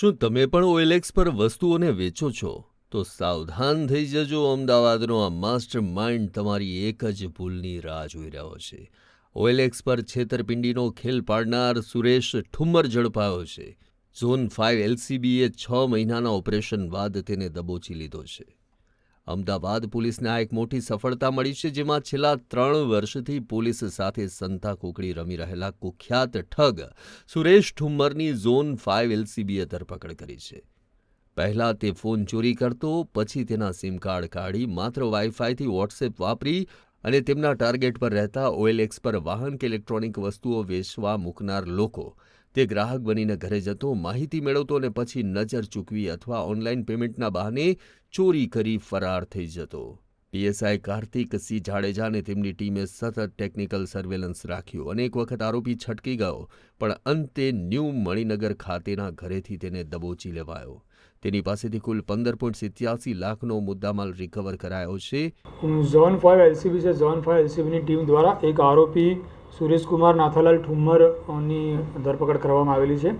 શું તમે પણ ઓએલએક્સ પર વસ્તુઓને વેચો છો? તો સાવધાન થઈ જજો, અમદાવાદનો આ માસ્ટર માઇન્ડ તમારી એક જ ભૂલની રાહ જોઈ રહ્યો છે. ઓએલએક્સ પર છેતરપિંડીનો ખેલ પાડનાર સુરેશ ઠુમ્મર ઝડપાયો છે. ઝોન ફાઇવ એલસીબીએ છ મહિનાના ઓપરેશન બાદ તેને દબોચી લીધો છે. અમદાવાદ પોલીસને આ એક મોટી સફળતા મળી છે, જેમાં છેલ્લા ત્રણ વર્ષથી પોલીસ સાથે સંતા કુકડી રમી રહેલા કુખ્યાત ઠગ સુરેશ ઠુમ્મરની ઝોન ફાઇવ એલસીબીએ ધરપકડ કરી છે. પહેલાં તે ફોન ચોરી કરતો, પછી તેના સિમ કાર્ડ કાઢી માત્ર વાઈફાઈથી વોટ્સએપ વાપરી અને તેમના ટાર્ગેટ પર રહેતા ઓએલએક્સ પર વાહન કે ઇલેક્ટ્રોનિક વસ્તુઓ વેચવા મૂકનાર લોકો તે ગ્રાહક બનીને ઘરે જતો, માહિતી મેળવતો અને પછી નજર ચૂકવી અથવા ઓનલાઈન પેમેન્ટના બહાને ચોરી કરી ફરાર થઈ જતો. પીએસઆઈ કાર્તિક સિંહ જાડેજા અને તેમની ટીમે સતત ટેકનિકલ સર્વેલન્સ રાખ્યું. અનેક વખત આરોપી છટકી ગયો, પણ અંતે ન્યૂ મણિનગર ખાતેના ઘરેથી તેને દબોચી લેવાયો. તેની પાસેથી કુલ પંદર પોઈન્ટ સિત્યાસી લાખનો મુદ્દામાલ રિકવર કરાયો છે. ઝોન ફાઇવ એલસીબી છે. ઝોન ફાઇવ એલસીબીની ટીમ દ્વારા એક આરોપી સુરેશકુમાર નાથાલાલ ઠુમ્મરની ધરપકડ કરવામાં આવેલી છે.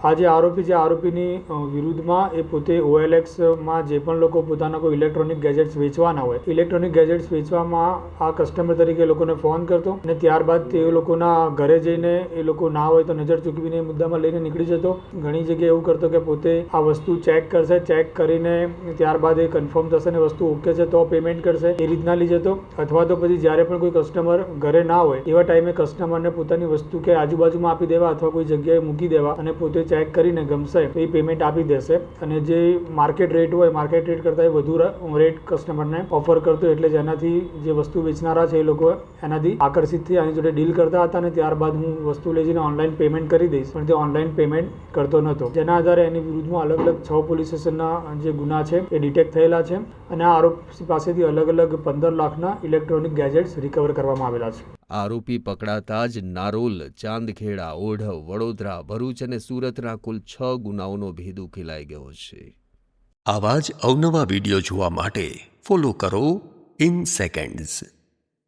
આ જે આરોપી છે આરોપીની વિરુદ્ધમાં એ પોતે ઓએલએક્સમાં જે પણ લોકો પોતાના કોઈ ઇલેક્ટ્રોનિક ગેજેટ્સ વેચવાના હોય, ઇલેક્ટ્રોનિક ગેજેટ્સ વેચવામાં આ કસ્ટમર તરીકે લોકોને ફોન કરતો અને ત્યારબાદ તે લોકોના ઘરે જઈને એ લોકો ના હોય તો નજર ચૂકવીને મુદ્દામાં લઈને નીકળી જતો. ઘણી જગ્યાએ એવું કરતો કે પોતે આ વસ્તુ ચેક કરશે, ચેક કરીને ત્યારબાદ એ કન્ફર્મ થશે ને વસ્તુ ઓકે છે તો પેમેન્ટ કરશે એ રીતના લઈ જતો. અથવા તો પછી જ્યારે પણ કોઈ કસ્ટમર ઘરે ના હોય, એવા ટાઈમે કસ્ટમરને પોતાની વસ્તુ કે આજુબાજુમાં આપી દેવા અથવા કોઈ જગ્યાએ મૂકી દેવા અને પોતે ચેક કરીને ગમશે તો એ પેમેન્ટ આપી દેશે. અને જે માર્કેટ રેટ હોય માર્કેટ રેટ કરતાં વધુ રેટ કસ્ટમરને ઓફર કરતો એટલે જેનાથી જે વસ્તુ વેચનારા છે એ લોકો એનાથી આકર્ષિત થઈ આની જોડે ડીલ કરતા હતા અને ત્યારબાદ હું વસ્તુ લઈ જઈને ઓનલાઈન પેમેન્ટ કરી દઈશ. પણ તે ઓનલાઈન પેમેન્ટ કરતો નહોતો જેના આધારે એની વિરુદ્ધમાં અલગ અલગ છ પોલીસ સ્ટેશનના જે ગુના છે, એ ડિટેક્ટ થયેલા છે. અને આ આરોપી પાસેથી અલગ અલગ પંદર લાખના ઇલેક્ટ્રોનિક ગેજેટ્સ રિકવર કરવામાં આવેલા છે. આરોપી પકડાતા જ નારોલ, ચાંદખેડા, ઓઢવ, વડોદરા, ભરૂચ અને સુરતના કુલ છ ગુનાઓનો ભેદ ઉકેલાઈ ગયો છે. આવા જ અવનવા વીડિયો જોવા માટે ફોલો કરો ઇન સેકન્ડ્સ